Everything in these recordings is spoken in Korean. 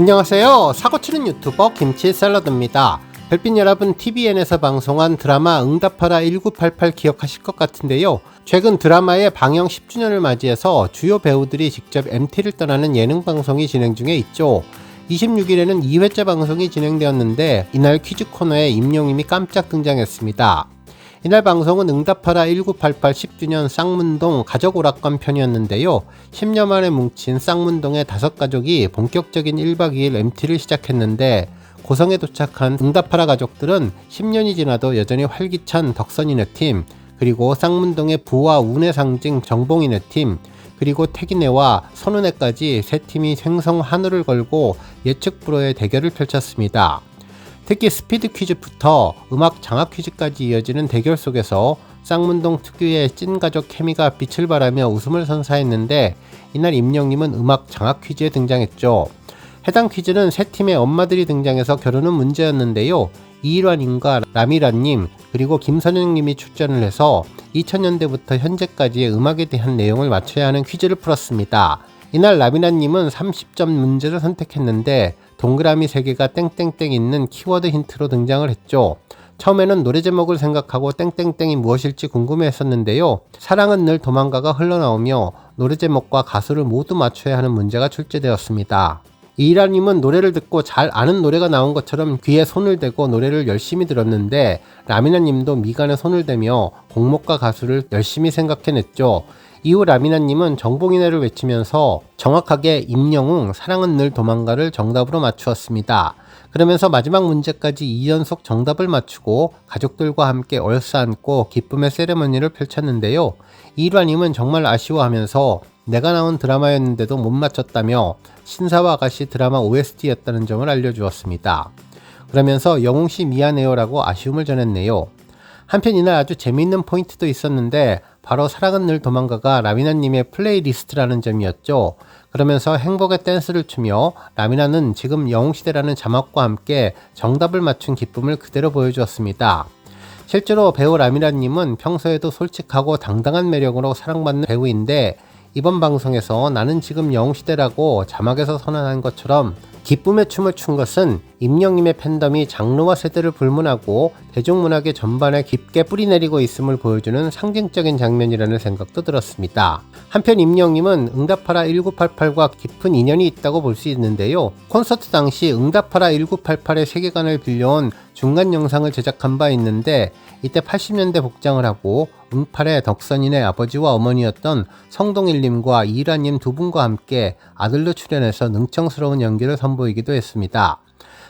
안녕하세요. 사고치는 유튜버 김치 샐러드입니다. 별빛 여러분 TVN에서 방송한 드라마 응답하라 1988 기억하실 것 같은데요. 최근 드라마의 방영 10주년을 맞이해서 주요 배우들이 직접 MT를 떠나는 예능 방송이 진행 중에 있죠. 26일에는 2회째 방송이 진행되었는데 이날 퀴즈 코너에 임영임이 깜짝 등장했습니다. 이날 방송은 응답하라 1988 10주년 쌍문동 가족 오락관 편이었는데요. 10년 만에 뭉친 쌍문동의 다섯 가족이 본격적인 1박 2일 MT를 시작했는데 고성에 도착한 응답하라 가족들은 10년이 지나도 여전히 활기찬 덕선이네 팀, 그리고 쌍문동의 부와 운의 상징 정봉이네 팀, 그리고 태기네와 선운네까지 세 팀이 생성 하늘을 걸고 예측 불허의 대결을 펼쳤습니다. 특히 스피드 퀴즈부터 음악 장학 퀴즈까지 이어지는 대결 속에서 쌍문동 특유의 찐가족 케미가 빛을 발하며 웃음을 선사했는데 이날 임영님은 음악 장학 퀴즈에 등장했죠. 해당 퀴즈는 세 팀의 엄마들이 등장해서 겨루는 문제였는데요. 이일환님과 라미라님 그리고 김선영님이 출전을 해서 2000년대부터 현재까지의 음악에 대한 내용을 맞춰야 하는 퀴즈를 풀었습니다. 이날 라미라님은 30점 문제를 선택했는데 동그라미 3개가 땡땡땡 있는 키워드 힌트로 등장을 했죠. 처음에는 노래 제목을 생각하고 땡땡땡이 무엇일지 궁금해 했었는데요. 사랑은 늘 도망가가 흘러나오며 노래 제목과 가수를 모두 맞춰야 하는 문제가 출제되었습니다. 이라님은 노래를 듣고 잘 아는 노래가 나온 것처럼 귀에 손을 대고 노래를 열심히 들었는데 라미나님도 미간에 손을 대며 곡목과 가수를 열심히 생각해냈죠. 이후 라미나님은 정봉이네를 외치면서 정확하게 임영웅 사랑은 늘 도망가를 정답으로 맞추었습니다. 그러면서 마지막 문제까지 2연속 정답을 맞추고 가족들과 함께 얼싸안고 기쁨의 세레머니를 펼쳤는데요. 이란님은 정말 아쉬워하면서 내가 나온 드라마였는데도 못 맞췄다며 신사와 아가씨 드라마 OST였다는 점을 알려주었습니다. 그러면서 영웅씨 미안해요라고 아쉬움을 전했네요. 한편 이날 아주 재미있는 포인트도 있었는데 바로 사랑은 늘 도망가가 라미나님의 플레이리스트라는 점이었죠. 그러면서 행복의 댄스를 추며 라미나는 지금 영웅시대라는 자막과 함께 정답을 맞춘 기쁨을 그대로 보여주었습니다. 실제로 배우 라미나님은 평소에도 솔직하고 당당한 매력으로 사랑받는 배우인데 이번 방송에서 나는 지금 영웅시대라고 자막에서 선언한 것처럼 기쁨의 춤을 춘 것은 임영님의 팬덤이 장르와 세대를 불문하고 대중문학의 전반에 깊게 뿌리내리고 있음을 보여주는 상징적인 장면이라는 생각도 들었습니다. 한편 임영님은 응답하라 1988과 깊은 인연이 있다고 볼 수 있는데요. 콘서트 당시 응답하라 1988의 세계관을 빌려온 중간 영상을 제작한 바 있는데 이때 80년대 복장을 하고 응팔의 덕선인의 아버지와 어머니였던 성동일님과 이라님 두 분과 함께 아들로 출연해서 능청스러운 연기를 선보이기도 했습니다.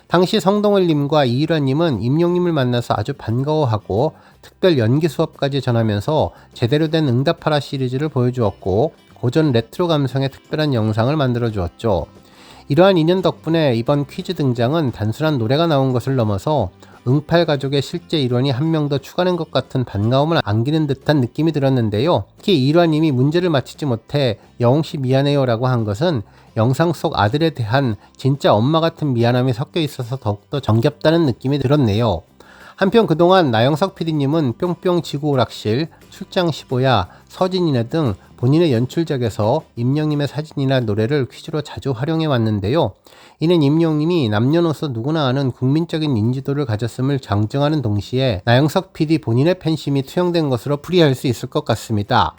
당시 성동일님과 이일환님은 임용님을 만나서 아주 반가워하고 특별 연기 수업까지 전하면서 제대로 된 응답하라 시리즈를 보여주었고 고전 레트로 감성의 특별한 영상을 만들어 주었죠. 이러한 인연 덕분에 이번 퀴즈 등장은 단순한 노래가 나온 것을 넘어서 응팔 가족의 실제 일원이 한 명 더 추가된 것 같은 반가움을 안기는 듯한 느낌이 들었는데요. 특히 일환님이 문제를 맞히지 못해 영웅씨 미안해요 라고 한 것은 영상 속 아들에 대한 진짜 엄마 같은 미안함이 섞여 있어서 더욱더 정겹다는 느낌이 들었네요. 한편 그동안 나영석 PD님은 뿅뿅 지구 오락실, 출장 15야, 서진이네 등 본인의 연출작에서 임영님의 사진이나 노래를 퀴즈로 자주 활용해 왔는데요. 이는 임영님이 남녀노소 누구나 아는 국민적인 인지도를 가졌음을 장증하는 동시에 나영석 PD 본인의 팬심이 투영된 것으로 풀이할 수 있을 것 같습니다.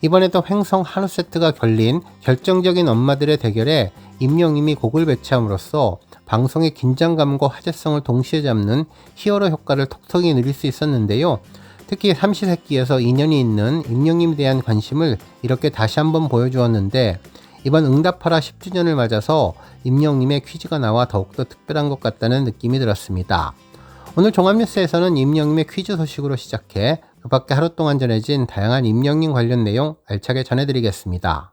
이번에도 횡성 한우 세트가 걸린 결정적인 엄마들의 대결에 임영님이 곡을 배치함으로써 방송의 긴장감과 화제성을 동시에 잡는 히어로 효과를 톡톡히 누릴 수 있었는데요. 특히 삼시세끼에서 인연이 있는 임영님에 대한 관심을 이렇게 다시 한번 보여주었는데 이번 응답하라 10주년을 맞아서 임영님의 퀴즈가 나와 더욱더 특별한 것 같다는 느낌이 들었습니다. 오늘 종합뉴스에서는 임영님의 퀴즈 소식으로 시작해 그 밖에 하루 동안 전해진 다양한 임영님 관련 내용 알차게 전해드리겠습니다.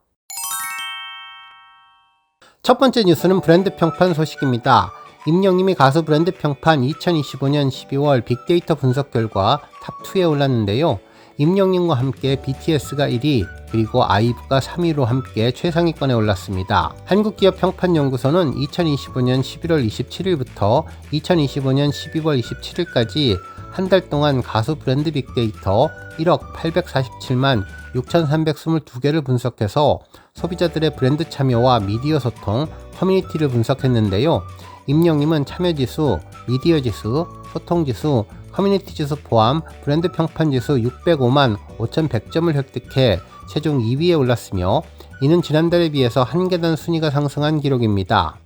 첫 번째 뉴스는 브랜드 평판 소식입니다. 임영님이 가수 브랜드 평판 2025년 12월 빅데이터 분석 결과 탑2에 올랐는데요. 임영님과 함께 BTS가 1위, 그리고 아이브가 3위로 함께 최상위권에 올랐습니다. 한국기업평판연구소는 2025년 11월 27일부터 2025년 12월 27일까지 한 달 동안 가수 브랜드 빅데이터 1억 847만 6,322개를 분석해서 소비자들의 브랜드 참여와 미디어 소통, 커뮤니티를 분석했는데요. 임영님은 참여 지수, 미디어 지수, 소통 지수, 커뮤니티 지수 포함 브랜드 평판 지수 605만 5,100점을 획득해 최종 2위에 올랐으며 이는 지난달에 비해서 한 계단 순위가 상승한 기록입니다.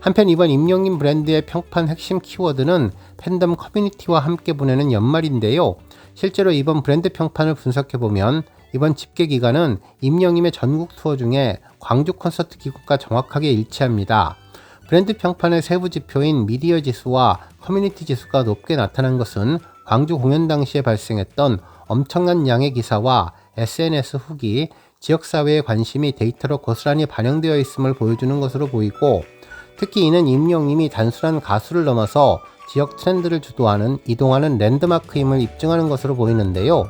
한편 이번 임영님 브랜드의 평판 핵심 키워드는 팬덤 커뮤니티와 함께 보내는 연말인데요. 실제로 이번 브랜드 평판을 분석해보면 이번 집계 기간은 임영님의 전국 투어 중에 광주 콘서트 기간과 정확하게 일치합니다. 브랜드 평판의 세부 지표인 미디어 지수와 커뮤니티 지수가 높게 나타난 것은 광주 공연 당시에 발생했던 엄청난 양의 기사와 SNS 후기, 지역사회의 관심이 데이터로 고스란히 반영되어 있음을 보여주는 것으로 보이고 특히 이는 임영님이 단순한 가수를 넘어서 지역 트렌드를 주도하는 이동하는 랜드마크임을 입증하는 것으로 보이는데요.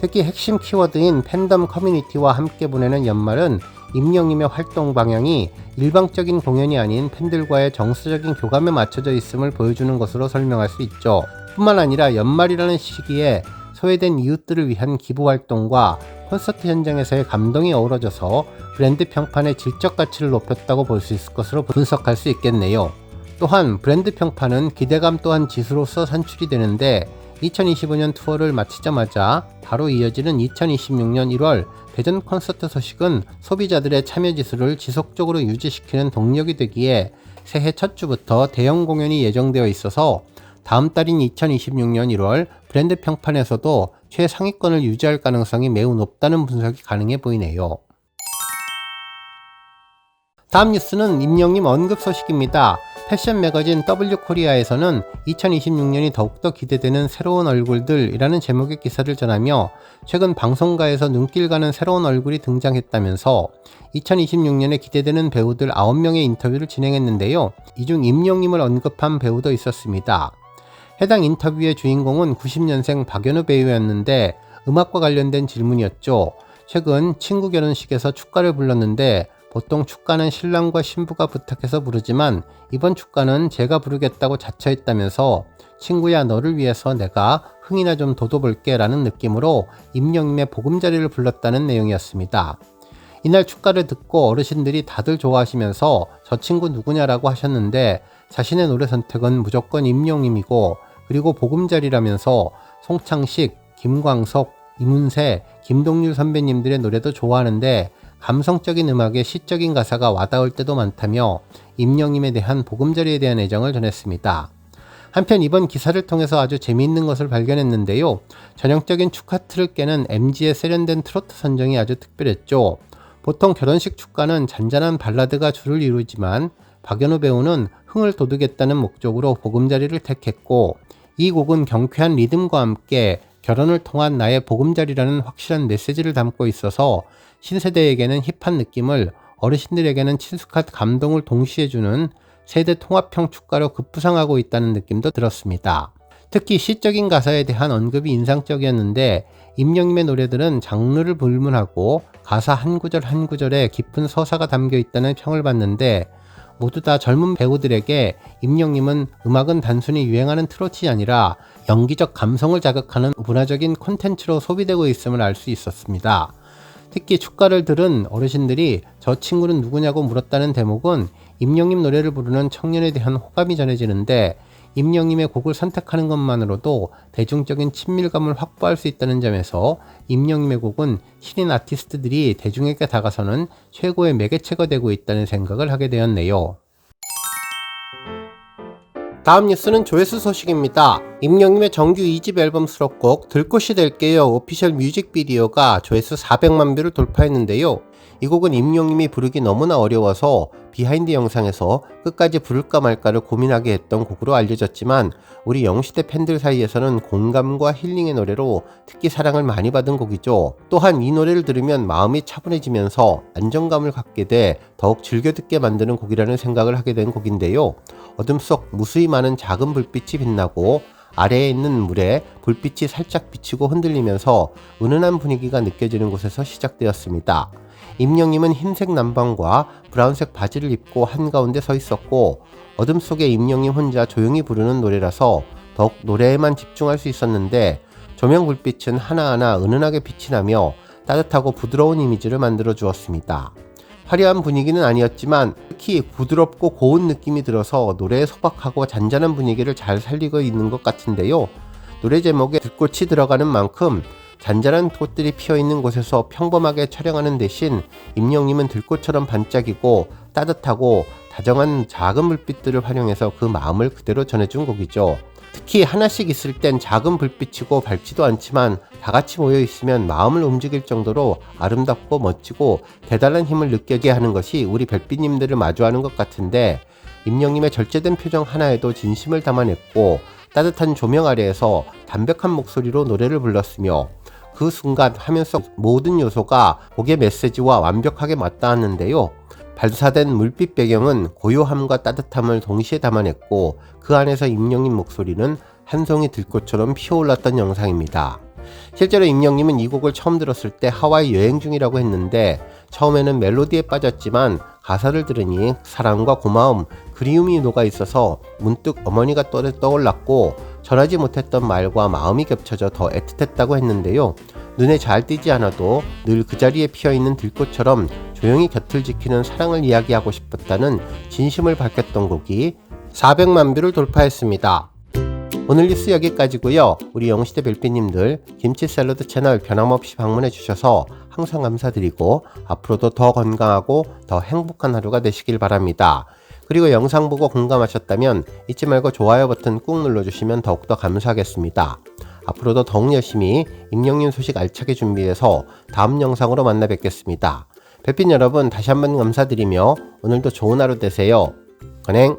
특히 핵심 키워드인 팬덤 커뮤니티와 함께 보내는 연말은 임영님의 활동 방향이 일방적인 공연이 아닌 팬들과의 정서적인 교감에 맞춰져 있음을 보여주는 것으로 설명할 수 있죠. 뿐만 아니라 연말이라는 시기에 소외된 이웃들을 위한 기부 활동과 콘서트 현장에서의 감동이 어우러져서 브랜드 평판의 질적 가치를 높였다고 볼 수 있을 것으로 분석할 수 있겠네요. 또한 브랜드 평판은 기대감 또한 지수로서 산출이 되는데 2025년 투어를 마치자마자 바로 이어지는 2026년 1월 대전 콘서트 소식은 소비자들의 참여 지수를 지속적으로 유지시키는 동력이 되기에 새해 첫 주부터 대형 공연이 예정되어 있어서 다음 달인 2026년 1월 브랜드 평판에서도 최상위권을 유지할 가능성이 매우 높다는 분석이 가능해 보이네요. 다음 뉴스는 임영님 언급 소식입니다. 패션 매거진 W 코리아에서는 2026년이 더욱더 기대되는 새로운 얼굴들이라는 제목의 기사를 전하며 최근 방송가에서 눈길 가는 새로운 얼굴이 등장했다면서 2026년에 기대되는 배우들 9명의 인터뷰를 진행했는데요. 이 중 임영님을 언급한 배우도 있었습니다. 해당 인터뷰의 주인공은 90년생 박연우 배우였는데 음악과 관련된 질문이었죠. 최근 친구 결혼식에서 축가를 불렀는데 보통 축가는 신랑과 신부가 부탁해서 부르지만 이번 축가는 제가 부르겠다고 자처했다면서 친구야 너를 위해서 내가 흥이나 좀 돋워볼게 라는 느낌으로 임영님의 보금자리를 불렀다는 내용이었습니다. 이날 축가를 듣고 어르신들이 다들 좋아하시면서 저 친구 누구냐라고 하셨는데 자신의 노래 선택은 무조건 임영님이고 그리고 보금자리라면서 송창식, 김광석, 이문세, 김동률 선배님들의 노래도 좋아하는데 감성적인 음악에 시적인 가사가 와닿을 때도 많다며 임영님에 대한 보금자리에 대한 애정을 전했습니다. 한편 이번 기사를 통해서 아주 재미있는 것을 발견했는데요. 전형적인 축하 틀을 깨는 MG의 세련된 트로트 선정이 아주 특별했죠. 보통 결혼식 축가는 잔잔한 발라드가 주를 이루지만 박연호 배우는 흥을 돋우겠다는 목적으로 보금자리를 택했고 이 곡은 경쾌한 리듬과 함께 결혼을 통한 나의 보금자리라는 확실한 메시지를 담고 있어서 신세대에게는 힙한 느낌을 어르신들에게는 친숙한 감동을 동시에 주는 세대 통합형 축가로 급부상하고 있다는 느낌도 들었습니다. 특히 시적인 가사에 대한 언급이 인상적이었는데 임영님의 노래들은 장르를 불문하고 가사 한 구절 한 구절에 깊은 서사가 담겨 있다는 평을 받는데 모두 다 젊은 배우들에게 임영님은 음악은 단순히 유행하는 트로트이 아니라 연기적 감성을 자극하는 문화적인 콘텐츠로 소비되고 있음을 알 수 있었습니다. 특히 축가를 들은 어르신들이 저 친구는 누구냐고 물었다는 대목은 임영님 노래를 부르는 청년에 대한 호감이 전해지는데 임영님의 곡을 선택하는 것만으로도 대중적인 친밀감을 확보할 수 있다는 점에서 임영님의 곡은 신인 아티스트들이 대중에게 다가서는 최고의 매개체가 되고 있다는 생각을 하게 되었네요. 다음 뉴스는 조회수 소식입니다. 임영님의 정규 2집 앨범 수록곡 들꽃이 될게요 오피셜 뮤직비디오가 조회수 400만 뷰를 돌파했는데요. 이 곡은 임용님이 부르기 너무나 어려워서 비하인드 영상에서 끝까지 부를까 말까를 고민하게 했던 곡으로 알려졌지만 우리 영시대 팬들 사이에서는 공감과 힐링의 노래로 특히 사랑을 많이 받은 곡이죠. 또한 이 노래를 들으면 마음이 차분해지면서 안정감을 갖게 돼 더욱 즐겨 듣게 만드는 곡이라는 생각을 하게 된 곡인데요. 어둠 속 무수히 많은 작은 불빛이 빛나고 아래에 있는 물에 불빛이 살짝 비치고 흔들리면서 은은한 분위기가 느껴지는 곳에서 시작되었습니다. 임영님은 흰색 남방과 브라운색 바지를 입고 한가운데 서 있었고 어둠 속에 임영님 혼자 조용히 부르는 노래라서 더욱 노래에만 집중할 수 있었는데 조명 불빛은 하나하나 은은하게 빛이 나며 따뜻하고 부드러운 이미지를 만들어 주었습니다. 화려한 분위기는 아니었지만 특히 부드럽고 고운 느낌이 들어서 노래의 소박하고 잔잔한 분위기를 잘 살리고 있는 것 같은데요. 노래 제목에 들꽃이 들어가는 만큼 잔잔한 꽃들이 피어 있는 곳에서 평범하게 촬영하는 대신 임영님은 들꽃처럼 반짝이고 따뜻하고 다정한 작은 불빛들을 활용해서 그 마음을 그대로 전해준 곡이죠. 특히 하나씩 있을 땐 작은 불빛이고 밝지도 않지만 다 같이 모여 있으면 마음을 움직일 정도로 아름답고 멋지고 대단한 힘을 느끼게 하는 것이 우리 별빛님들을 마주하는 것 같은데 임영님의 절제된 표정 하나에도 진심을 담아냈고 따뜻한 조명 아래에서 담백한 목소리로 노래를 불렀으며 그 순간 화면 속 모든 요소가 곡의 메시지와 완벽하게 맞닿았는데요. 발사된 물빛 배경은 고요함과 따뜻함을 동시에 담아냈고 그 안에서 임영님 목소리는 한 송이 들꽃처럼 피어올랐던 영상입니다. 실제로 임영님은 이 곡을 처음 들었을 때 하와이 여행 중이라고 했는데 처음에는 멜로디에 빠졌지만 가사를 들으니 사랑과 고마움, 그리움이 녹아 있어서 문득 어머니가 떠- 떠올랐고 전하지 못했던 말과 마음이 겹쳐져 더 애틋했다고 했는데요. 눈에 잘 띄지 않아도 늘 그 자리에 피어 있는 들꽃처럼 조용히 곁을 지키는 사랑을 이야기하고 싶었다는 진심을 밝혔던 곡이 400만 뷰를 돌파했습니다. 오늘 뉴스 여기까지고요. 우리 영시대 별빛님들 김치 샐러드 채널 변함없이 방문해 주셔서 항상 감사드리고 앞으로도 더 건강하고 더 행복한 하루가 되시길 바랍니다. 그리고 영상 보고 공감하셨다면 잊지 말고 좋아요 버튼 꾹 눌러주시면 더욱더 감사하겠습니다. 앞으로도 더욱 열심히 임영님 소식 알차게 준비해서 다음 영상으로 만나 뵙겠습니다. 별빛 여러분 다시 한번 감사드리며 오늘도 좋은 하루 되세요. 건행